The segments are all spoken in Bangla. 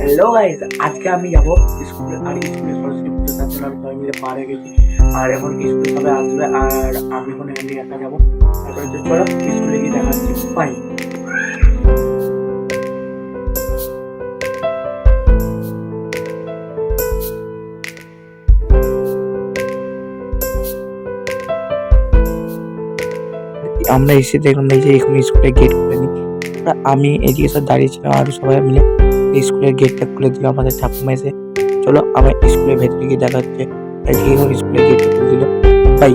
হ্যালো গাইস আজকে আমি যাব স্কুলে। আর স্কুলে সরস্বতী পুজো তার জন্য আমি সবাই মিলে পাড়ে গেছি। আর এখন স্কুলে সবাই আসবে, আর আমি এখন এখানে একা যাব। তারপরে তো চলো, স্কুলে গিয়ে দেখা হচ্ছে। বাই আমরা এসে দেখলাম এই যে এখন স্কুলের গেট খুলে আমি এদিকে সব দাঁড়িয়েছিলাম আর সবাই মিলে স্কুলের গেটটা খুলে দিল আমাদের ঠাকুমা এসে। চলো আমার স্কুলের ভেতরে গিয়ে দেখা হচ্ছে। এদিকে স্কুলের গেটটা খুলে দিল। বাই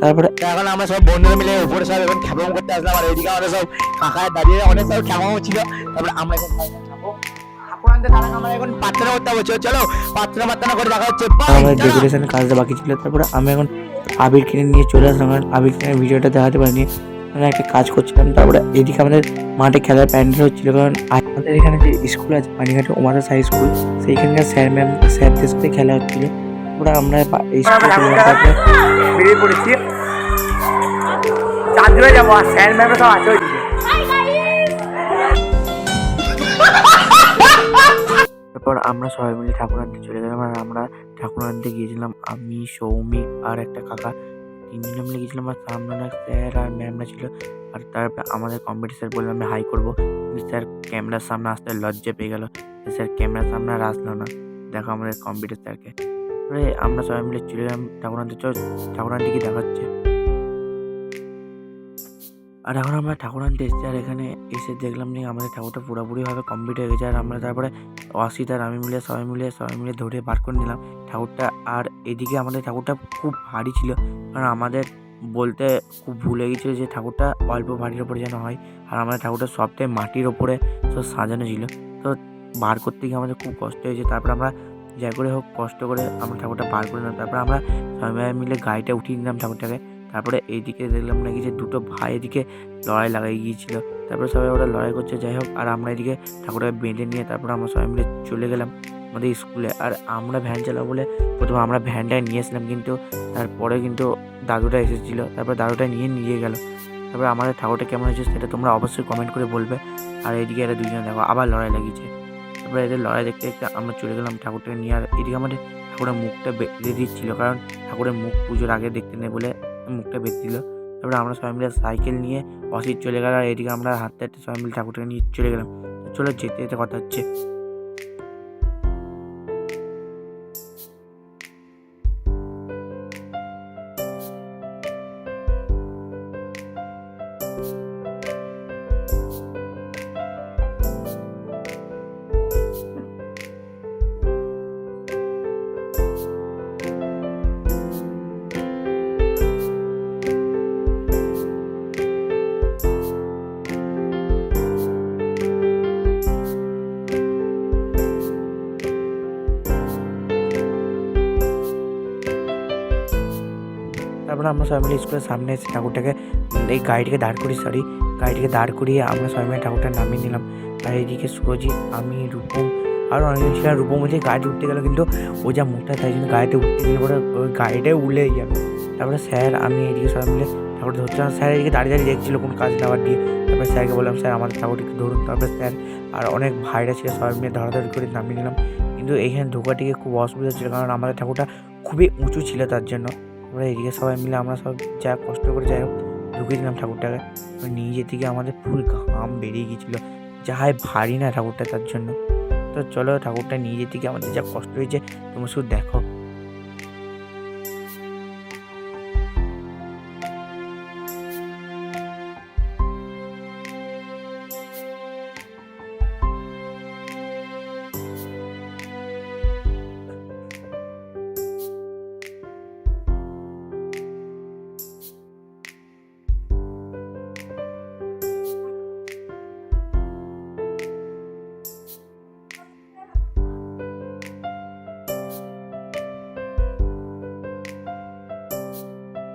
তারপরে এখন আমরা সব বন্ধুরা মিলে উপরে সব এখন খ্যাপম করতে আসলাম আর এইদিকে আমরা সব কাকায় দাঁড়িয়ে অনেক সব খ্যাপম ছিল। তারপরে আমরা এখন খাব আমাদের। ডেকোরেশনের কাজটা বাকি ছিল। তারপরে আমি এখন আবির কিনে নিয়ে চলে আসলাম। কারণ আবির কিনে ভিডিওটা দেখাতে পারিনি। আমি একটা কাজ করছিলাম, তারপরে এদিকে আমাদের মাঠে খেলার প্যান্ডেল হচ্ছিল, কারণ আমাদের এখানে যে স্কুল আছে পানিঘাটে ওমাদা হাই স্কুল, সেইখানকার স্যার ম্যাম, স্যারদের সাথে খেলা হচ্ছিল। তারপরে আমরা এই বেরিয়ে পড়েছি। যাব স্যার আছে তারপর আমরা সবাই মিলে ঠাকুর আনতে চলে গেলাম, আর আমরা ঠাকুর আনতে গিয়েছিলাম, আমি, সৌমিক আর একটা কাকা। তিনজনে মিলে গেছিলাম আর সামনে স্যার আর ম্যামরা ছিল, আর তারপর আমাদের কম্পিটিশার বললাম আমি হাই করব। স্যার ক্যামেরার সামনে আসতে লজ্জা পেয়ে গেল। স্যার ক্যামেরার সামনে আর আসলো না। দেখো আমাদের কম্পিউটার স্যারকে আমরা সবাই মিলে চলে গেলাম ঠাকুর আনতে চল ঠাকুর আনতে কি দেখাচ্ছে। আর এখন আমরা ঠাকুর আনতে এসেছি, আর এখানে এসে দেখলাম যে আমাদের ঠাকুরটা পুরোপুরিভাবে কমপ্লিট হয়ে গেছে, আর আমরা তারপরে অসিত আর আমি মিলে, সবাই মিলে সবাই মিলে ধরে বার করে নিলাম ঠাকুরটা। আর এদিকে আমাদের ঠাকুরটা খুব ভারী ছিল, কারণ আমাদের বলতে খুব ভুলে গেছিল যে ঠাকুরটা অল্প ভারীর ওপরে যেন হয়, আর আমাদের ঠাকুরটা সবটাই মাটির ওপরে সব সাজানো ছিল। তো বার করতে গিয়ে আমাদের খুব কষ্ট হয়েছে, তারপর আমরা যাই করে হোক কষ্ট করে আমরা ঠাকুরটা বার করে নিলাম, তারপর আমরা সবাই মিলে গাড়িটা উঠিয়ে নিলাম ঠাকুরটাকে। তারপরে এইদিকে দেখলাম নাকি যে দুটো ভাই এদিকে লড়াই লাগাই গিয়েছিল। তারপরে সবাই ওরা লড়াই করছে, যাই হোক। আর আমরা এদিকে ঠাকুরকে বেঁধে নিয়ে তারপরে আমরা সবাই মিলে চলে গেলাম আমাদের স্কুলে। আর আমরা ভ্যান চালাবো বলে প্রথমে আমরা ভ্যানটায় নিয়ে এসলাম কিন্তু তারপরে কিন্তু দাদুটা এসেছিল। তারপর দাদুটা নিয়ে নিয়ে গেল। তারপরে আমাদের ঠাকুরটা কেমন হয়েছে সেটা তোমরা অবশ্যই কমেন্ট করে বলবে। আর এদিকে এরা দুজনে দেখো, আবার লড়াই লাগিয়েছে। তারপরে এদের লড়াই দেখতে দেখতে আমরা চলে গেলাম ঠাকুরটাকে নিয়ে। আর এদিকে আমাদের ঠাকুরের মুখটা বেঁধে দিচ্ছিল, কারণ ঠাকুরের মুখ পুজোর আগে দেখতে নেই বলে মুখটা বেঁধে দিল। তারপরে আমরা সবাই মিলে সাইকেল নিয়ে অসিত চলে গেল আর এদিকে আমরা হাঁটতে হাঁটতে সবাই মিলে ঠাকুরটাকে নিয়ে চলে গেলাম। চলো যেতে যেতে কথা হচ্ছে। তারপরে আমরা সবাই মিলে স্কুলের সামনে এসে ঠাকুরটাকে, এই গাড়িটিকে দাঁড় করি সরি গাড়িটিকে দাঁড় করিয়ে আমরা সবাই মিলে ঠাকুরটা নামিয়ে নিলাম। আর এইদিকে সুরজিৎ, আমি, রূপম, আর অনেকজন ছিল। রূপম বলছে গাড়ি উঠতে গেল কিন্তু ও যা মোটা তাই জন্য গাড়িতে উঠতে গেলে পরে ওই গাড়িটাই উড়ে যাবে। তারপরে স্যার, আমি, এইদিকে সবাই মিলে ঠাকুর ধরছিলাম স্যার এদিকে দাঁড়িয়ে দাঁড়িয়ে দেখছিল কোন কাজ নেওয়ার দিয়ে। তারপরে স্যারকে বললাম, স্যার, আমাদের ঠাকুরটিকে ধরুন। তারপরে স্যার আর অনেক ভাইরা ছিল, সবাই মিলে ধরাধরি করে নামিয়ে নিলাম। কিন্তু এইখানে ঢোকাটিকে খুব অসুবিধা ছিল কারণ আমাদের ঠাকুরটা খুবই উঁচু ছিল তার জন্য। আমরা এদিকে সবাই মিলে আমরা সব যা কষ্ট করে যাই হোক ঢুকিয়ে দিলাম ঠাকুরটাকে। নিয়ে যেতে গিয়ে আমাদের ফুল ঘাম বেরিয়ে গিয়েছিল। যাই ভারী না ঠাকুরটা তার জন্য। তো চলো ঠাকুরটা নিয়ে যেতে গিয়ে আমাদের যা কষ্ট হয়েছে, তোমরা শুধু দেখো।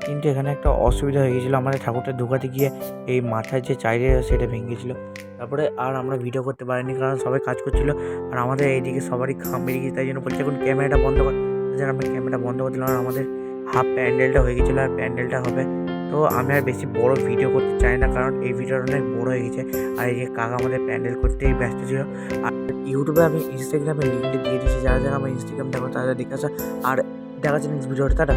কিন্তু এখানে একটা অসুবিধা হয়ে গেছিল। আমাদের ঠাকুরটা ঢোকাতে গিয়ে এই মাথায় যে চাইরে সেটা ভেঙে গেছিল। তারপরে আর আমরা ভিডিও করতে পারিনি কারণ সবাই কাজ করছিল। আর আমাদের এইদিকে সবারই খাম বেরিয়ে গেছে, তাই জন্য বলছে এখন ক্যামেরাটা বন্ধ কর। তাই জন্য আমরা ক্যামেরাটা বন্ধ করে দিলাম। আর আমাদের হাফ প্যান্ডেলটা হয়ে গেছিল আর প্যান্ডেলটা হবে। তো আমি আর বেশি বড় ভিডিও করতে চাই না কারণ এই ভিডিওটা অনেক বড় হয়ে গেছে। আর এই যে কাকা আমাদের প্যান্ডেল করতেই ব্যস্ত ছিল। আর ইউটিউবে আমি ইনস্টাগ্রামে লিঙ্কটা দিয়ে দিয়েছি। যারা যারা আমার ইনস্টাগ্রাম দেখো, তারা দেখে আসা। আর দেখা যাচ্ছে নেক্সট ভিডিওটা টাটা।